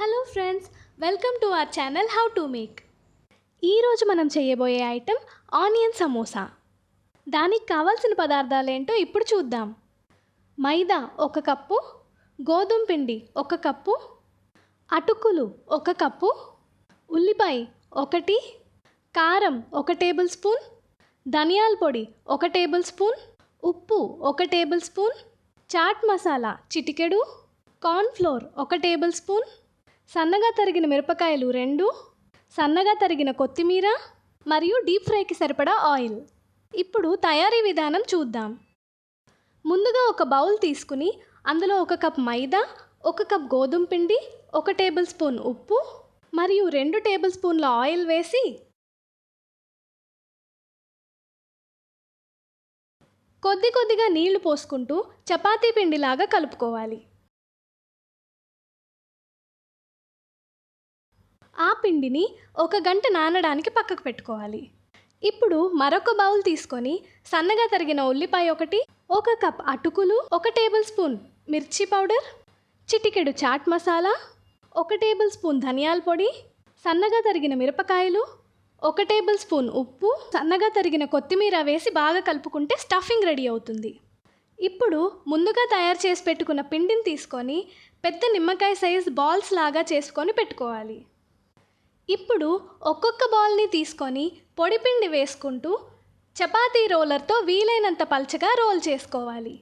Hello friends welcome to our channel how to make. ఈరోజు మనం చేయబోయే ఐటెం ఆనియన్ సమోసా. దానికి కావాల్సిన పదార్థాలు ఏంటో ఇప్పుడు చూద్దాం. మైదా ఒక కప్పు గోధుమ పిండి ఒక కప్పు అటుకులు ఒక కప్పు ఉల్లిపాయ ఒకటి కారం ఒక టేబుల్ స్పూన్ ధనియాల పొడి ఒక టేబుల్ స్పూన్ ఉప్పు ఒక టేబుల్ స్పూన్ చాట్ మసాలా చిటికెడు కార్న్ఫ్లోర్ ఒక టేబుల్ స్పూన్ సన్నగా తరిగిన మిరపకాయలు రెండు సన్నగా తరిగిన కొత్తిమీర మరియు డీప్ ఫ్రైకి సరిపడా ఆయిల్. ఇప్పుడు తయారీ విధానం చూద్దాం. ముందుగా ఒక బౌల్ తీసుకుని అందులో ఒక కప్ మైదా ఒక కప్ గోధుమ పిండి ఒక టేబుల్ స్పూన్ ఉప్పు మరియు రెండు టేబుల్ స్పూన్ల ఆయిల్ వేసి కొద్ది కొద్దిగా నీళ్ళు పోసుకుంటూ చపాతీ పిండిలాగా కలుపుకోవాలి. ఆ పిండిని ఒక గంట నానడానికి పక్కకు పెట్టుకోవాలి. ఇప్పుడు మరొక బౌల్ తీసుకొని సన్నగా తరిగిన ఉల్లిపాయ ఒకటి ఒక కప్ అటుకులు ఒక టేబుల్ స్పూన్ మిర్చి పౌడర్ చిటికెడు చాట్ మసాలా ఒక టేబుల్ స్పూన్ ధనియాల పొడి సన్నగా తరిగిన మిరపకాయలు ఒక టేబుల్ స్పూన్ ఉప్పు సన్నగా తరిగిన కొత్తిమీర వేసి బాగా కలుపుకుంటే స్టఫింగ్ రెడీ అవుతుంది. ఇప్పుడు ముందుగా తయారు చేసి పెట్టుకున్న పిండిని తీసుకొని పెద్ద నిమ్మకాయ సైజ్ బాల్స్ లాగా చేసుకొని పెట్టుకోవాలి. ఇప్పుడు ఒక్కొక్క బాల్ని తీసుకొని పొడిపిండి వేసుకుంటూ చపాతీ రోలర్తో వీలైనంత పల్చగా రోల్ చేసుకోవాలి.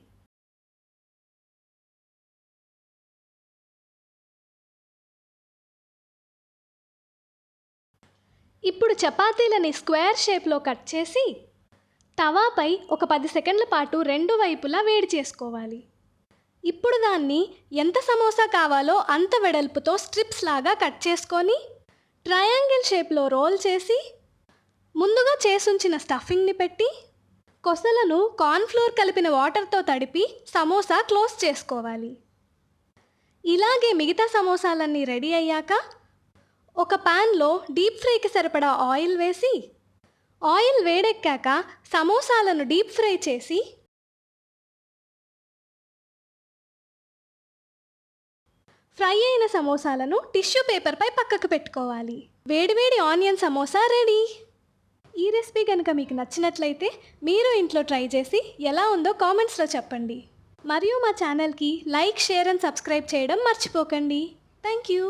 ఇప్పుడు చపాతీలని స్క్వేర్ షేప్లో కట్ చేసి తవాపై ఒక పది సెకండ్ల పాటు రెండు వైపులా వేడి చేసుకోవాలి. ఇప్పుడు దాన్ని ఎంత సమోసా కావాలో అంత వెడల్పుతో స్ట్రిప్స్ లాగా కట్ చేసుకొని ట్రయాంగిల్ షేప్లో రోల్ చేసి ముందుగా చేసుంచిన స్టఫింగ్ని పెట్టి కొసలను కార్న్ఫ్లోర్ కలిపిన వాటర్తో తడిపి సమోసా క్లోజ్ చేసుకోవాలి. ఇలాగే మిగతా సమోసాలన్నీ రెడీ అయ్యాక ఒక పాన్లో డీప్ ఫ్రైకి సరిపడా ఆయిల్ వేసి ఆయిల్ వేడెక్కాక సమోసాలను డీప్ ఫ్రై చేసి ఫ్రై అయిన సమోసాలను టిష్యూ పేపర్పై పక్కకు పెట్టుకోవాలి. వేడివేడి ఆనియన్ సమోసా రెడీ. ఈ రెసిపీ కనుక మీకు నచ్చినట్లయితే మీరు ఇంట్లో ట్రై చేసి ఎలా ఉందో కామెంట్స్లో చెప్పండి. మరియు మా ఛానల్కి లైక్ షేర్ అండ్ సబ్స్క్రైబ్ చేయడం మర్చిపోకండి. Thank you.